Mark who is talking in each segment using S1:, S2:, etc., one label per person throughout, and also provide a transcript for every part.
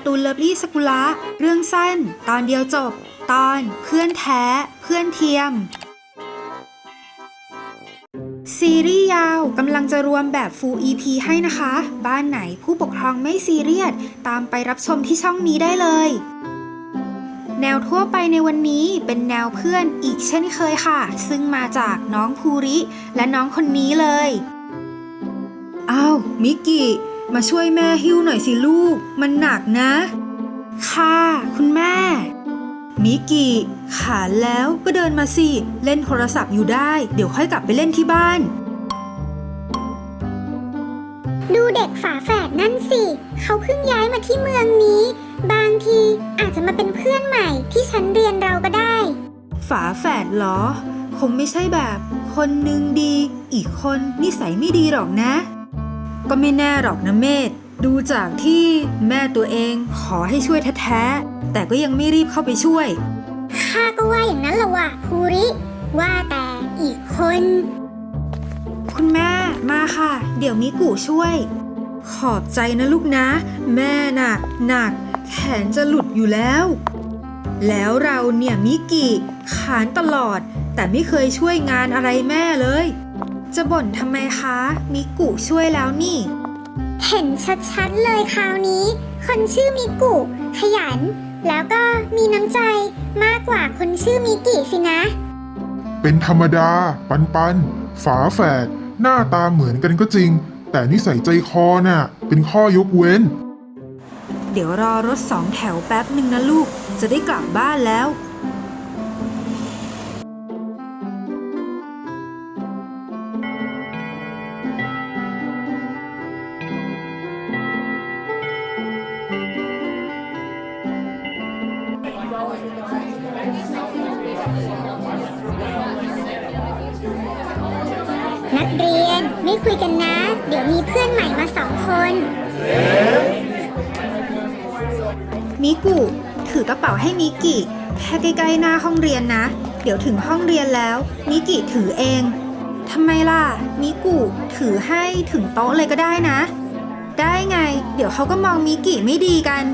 S1: การ์ตูนเลิฟลี่สกุละเรื่องสั้น ตอนเดียวจบ ตอนเพื่อนแท้ เพื่อนเทียม ซีรีส์ยาวกำลังจะรวมแบบ full EP ให้นะคะ บ้านไหนผู้ปกครองไม่ซีเรียส ตามไปรับชมที่ช่องนี้ได้เลย แนวทั่วไปในวันนี้เป็นแนวเพื่อนอีกเช่นเคยค่ะ ซึ่งมาจากน้องภูริ และน้องคนนี้เลย อ้าว มิกกี้ มาช่วยแม่หิ้วหน่อยสิลูก มันหนักนะ ค่ะ คุณแม่ มิกกี้ขาดแล้วก็เดินมาสิ เล่นโทรศัพท์อยู่ได้ เดี๋ยวค่อยกลับไปเล่นที่บ้าน
S2: ดูเด็กฝาแฝดนั่นสิ เขาเพิ่งย้ายมาที่เมืองนี้ บางทีอาจจะมาเป็นเพื่อนใหม่ที่ชั้นเรียนเราก็ได้
S1: ฝาแฝดเหรอ คงไม่ใช่แบบ คนหนึ่งดี อีกคนนิสัยไม่ดีหรอกนะ ก็ไม่แน่หรอกนะเมธดูจากที่แม่ตัวเองขอให้ช่วยแท้ๆ แต่ก็ยังไม่รีบเข้าไปช่วย
S2: ข้าก็ว่าอย่างนั้นละว่ะภูริ ว่าแต่อีกคน
S1: คุณแม่มาค่ะ เดี๋ยวมิกุช่วย ขอบใจนะลูกนะ แม่น่ะหนักแขนจะหลุดอยู่แล้ว แล้วเราเนี่ยมิกิขานตลอด แต่ไม่เคยช่วยงานอะไรแม่เลย จะบ่นทำไมคะ มิกุช่วยแล้วนี่
S2: เห็นชัดๆเลยคราวนี้ คนชื่อมิกุ ขยัน แล้วก็มีน้ำใจมากกว่าคนชื่อมิกิสินะ
S3: เป็นธรรมดา ปันปัน ฝาแฝดหน้าตาเหมือนกันก็จริง แต่นิสัยใจคอน่ะ เป็นข้อยกเว้น
S1: เดี๋ยวรอรถสองแถวแป๊บหนึ่งนะลูก จะได้กลับบ้านแล้ว
S2: ไม่คุยกันนะ เดี๋ยวมีเพื่อนใหม่มาสองคน
S1: มิกุถือกระเป๋าให้มิกิ แค่ใกล้ๆหน้าห้องเรียนนะ เดี๋ยวถึงห้องเรียนแล้ว มิกิถือเองทำไมล่ะ มิกุถือให้ถึงโต๊ะเลยก็ได้นะ ได้ไง เดี๋ยวเขาก็มองมิกิไม่ดีกัน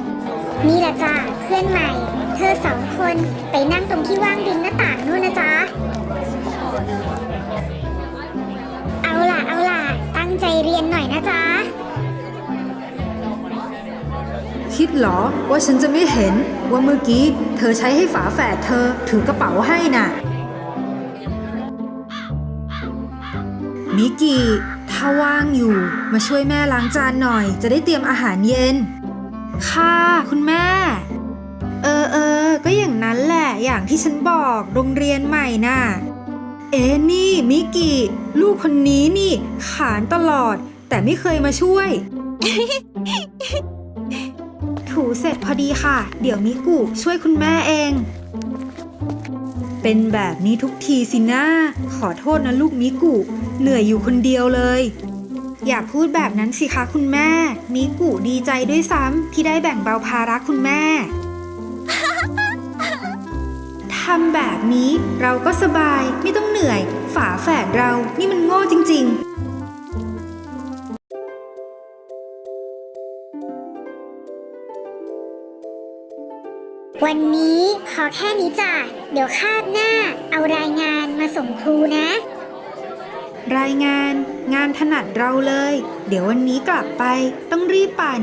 S2: นี่แหละจ้ะเพื่อนใหม่ เธอสองคนไปนั่งตรงที่ว่างริมหน้าต่างนู่นนะจ๊ะ ตั้งใจเรียนหน่อยนะจ๊ะ
S1: คิดเหรอว่าฉันจะไม่เห็นว่าเมื่อกี้เธอใช้ให้ฝาแฝดเธอถือกระเป๋าให้น่ะ มิกิถ้าว่างอยู่มาช่วยแม่ล้างจานหน่อย จะได้เตรียมอาหารเย็น ค่ะ คุณแม่ เออเออก็อย่างนั้นแหละอย่างที่ฉันบอกโรงเรียนใหม่น่ะ เอ๊ะนี่มิกิลูกคนนี้นี่ ขานตลอด แต่ไม่เคยมาช่วย ถูเสร็จพอดีค่ะ เดี๋ยวมิกุช่วยคุณแม่เอง เป็นแบบนี้ทุกทีสินะขอโทษนะลูกมิกุเหนื่อยอยู่คนเดียวเลย อย่าพูดแบบนั้นสิคะคุณแม่ มิกุดีใจด้วยซ้ำที่ได้แบ่งเบาภาระคุณแม่ ทำแบบนี้เราก็สบายไม่ต้องเหนื่อย ฝาแฝดเรานี่มันโง่จริง ๆ
S2: วันนี้ขอแค่นี้จ้ะ เดี๋ยวคาบหน้า เอารายงานมาส่งครูนะ
S1: รายงาน งานถนัดเราเลย เดี๋ยววันนี้กลับไปต้องรีบปั่น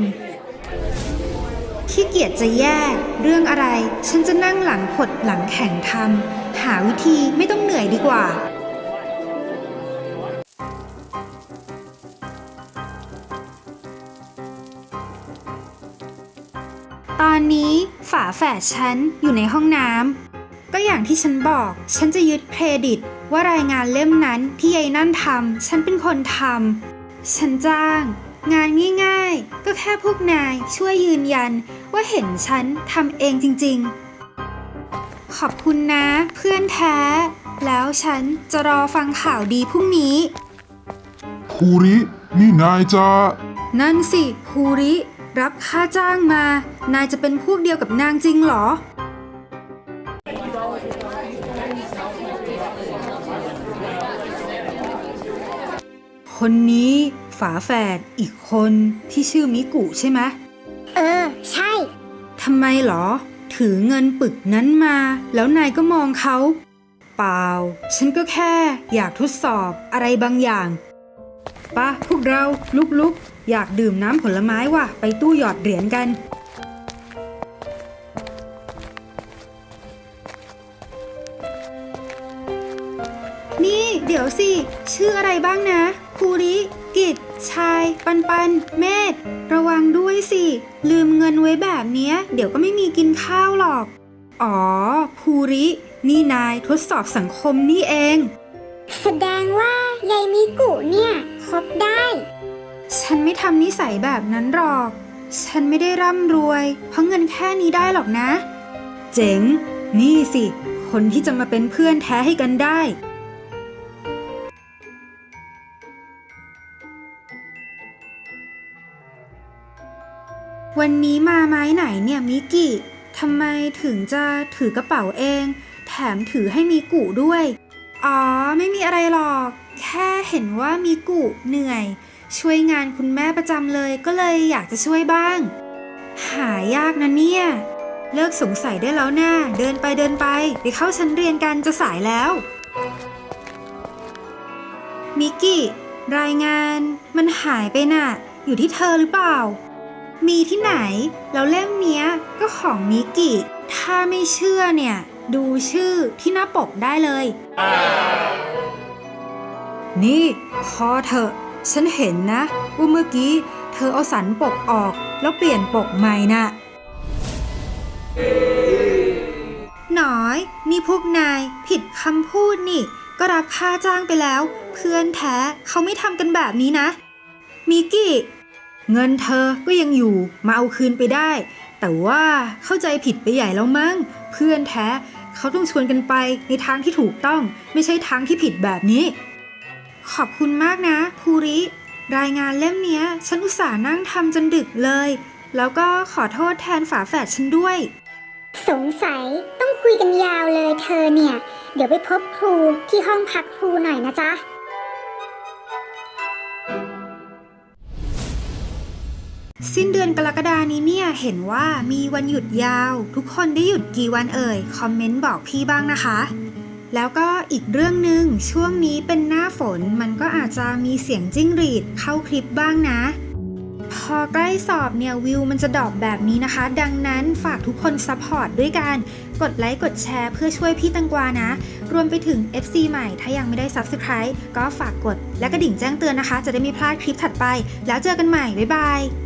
S1: ขี้เกียจจะแยก เรื่องอะไร ฉันจะนั่งหลังขดหลังแข่งทำหาวิธีไม่ต้องเหนื่อยดีกว่า ตอนนี้ฝาแฝดฉันอยู่ในห้องน้ำก็อย่างที่ฉันบอก ฉันจะยึดเครดิต ว่ารายงานเล่มนั้นที่ยายนั่นทำฉันเป็นคนทำฉันจ้าง งานง่ายๆ ก็แค่พวกนายช่วยยืนยันว่าเห็นฉันทำเองจริงๆ ขอบคุณนะเพื่อนแท้ แล้วฉันจะรอฟังข่าวดีพรุ่งนี้
S3: ภูริ นี่นายจะ
S1: นั่นสิภูริ รับค่าจ้างมา นายจะเป็นพวกเดียวกับนางจริงเหรอ คนนี้ ฝาแฝดอีกคนที่ชื่อมิกุใช่ไหม
S2: เออ ใช่
S1: ทำไมเหรอ ถือเงินปึกนั้นมา แล้วนายก็มองเขา เปล่า ฉันก็แค่อยากทดสอบอะไรบางอย่างปะพวกเราลุกๆ อยากดื่มน้ำผลไม้ว่ะ ไปตู้หยอดเหรียญกันนี่เดี๋ยวสิ ชื่ออะไรบ้างนะภูริ กิจ ชาย ปันปัน เมธระวังด้วยสิ ลืมเงินไว้แบบเนี้ย เดี๋ยวก็ไม่มีกินข้าวหรอก อ๋อ ภูริ นี่นายทดสอบสังคมนี่เอง
S2: แสดงว่ายายมิกุเนี่ยคบได้
S1: ฉันไม่ทำนิสัยแบบนั้นหรอก ฉันไม่ได้ร่ำรวย เพราะเงินแค่นี้ได้หรอกนะ เจ๋ง นี่สิ คนที่จะมาเป็นเพื่อนแท้ให้กันได้ วันนี้มาไม้ไหนเนี่ยมิกิทำไมถึงจะถือกระเป๋าเอง แถมถือให้มิกุด้วย อ๋อ ไม่มีอะไรหรอก แค่เห็นว่ามิกุเหนื่อย ช่วยงานคุณแม่ประจำเลยก็เลยอยากจะช่วยบ้าง หายากนะเนี่ย เลิกสงสัยได้แล้วนะ่าเดินไปเดินไป ไปเข้าชั้นเรียนกันจะสายแล้ว มิกกี้ รายงานมันหายไปน่ะ อยู่ที่เธอหรือเปล่า มีที่ไหน แล้วเล่มเนี้ยก็ของมิกกี้ถ้าไม่เชื่อเนี่ย ดูชื่อที่หน้าปกได้เลย นี่พอเถอะ ฉันเห็นนะ ว่าเมื่อกี้เธอเอาสันปกออกแล้วเปลี่ยนปกใหม่น่ะหน้อย นี่พวกนายผิดคำพูดนี่ ก็รับค่าจ้างไปแล้ว เพื่อนแท้เขาไม่ทำกันแบบนี้นะ มิกกี้ เงินเธอก็ยังอยู่มาเอาคืนไปได้ แต่ว่าเข้าใจผิดไปใหญ่แล้วมั้ง เพื่อนแท้เขาต้องชวนกันไปในทางที่ถูกต้อง ไม่ใช่ทางที่ผิดแบบนี้ ขอบคุณมากนะภูริ รายงานเล่มเนี้ย ฉันอุตส่าห์นั่งทำจนดึกเลย แล้วก็ขอโทษแทนฝาแฝดฉันด้วย
S2: สงสัยต้องคุยกันยาวเลยเธอเนี่ย เดี๋ยวไปพบครูที่ห้องพักครูหน่อยนะจ๊ะ
S1: สิ้นเดือนกรกฎานี้เนี่ยเห็นว่ามีวันหยุดยาว ทุกคนได้หยุดกี่วันเอ่ย คอมเมนต์บอกพี่บ้างนะคะ แล้วก็อีกเรื่องหนึ่งช่วงนี้เป็นหน้าฝนมันก็อาจจะมีเสียงจิ้งหรีดเข้าคลิปบ้างนะ พอใกล้สอบเนี่ยวิวมันจะดรอปแบบนี้นะคะ ดังนั้นฝากทุกคนซัพพอร์ตด้วยการกดไลค์กดแชร์เพื่อช่วยพี่ตังกวานะ รวมไปถึง FC ใหม่ถ้ายังไม่ได้ Subscribe ก็ฝากกดและกระดิ่งแจ้งเตือนนะคะ จะได้ไม่พลาดคลิปถัดไป แล้วเจอกันใหม่บ๊ายบาย